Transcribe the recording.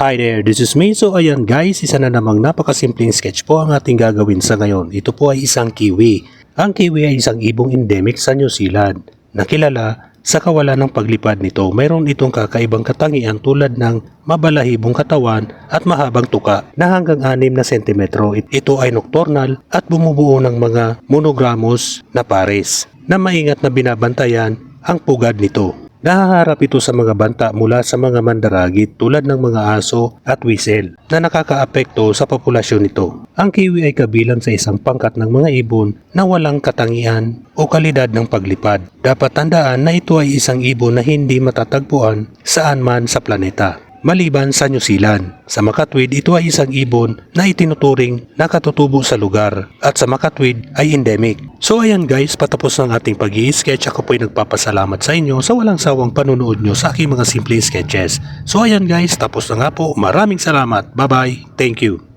Hi there, this is me. So ayan guys, isa na namang napakasimpleng sketch po ang ating gagawin sa ngayon. Ito po ay isang kiwi. Ang kiwi ay isang ibong endemic sa New Zealand. Nakilala sa kawalan ng paglipad nito, mayroon itong kakaibang katangian tulad ng mabalahibong katawan at mahabang tuka na hanggang 6 na sentimetro. Ito ay nocturnal at bumubuo ng mga monogramos na pares na maingat na binabantayan ang pugad nito. Nahaharap ito sa mga banta mula sa mga mandaragit tulad ng mga aso at whistle na nakakaapekto sa populasyon nito. Ang kiwi ay kabilang sa isang pangkat ng mga ibon na walang katangian o kalidad ng paglipad. Dapat tandaan na ito ay isang ibon na hindi matatagpuan saan man sa planeta. Maliban sa New Zealand, sa Makatwid ito ay isang ibon na itinuturing na katutubo sa lugar at sa Makatwid ay endemic. So ayan guys, patapos ng ating pag sketch ako po ay nagpapasalamat sa inyo sa walang sawang panunood nyo sa aking mga simple sketches. So ayan guys, tapos na nga po. Maraming salamat. Bye bye. Thank you.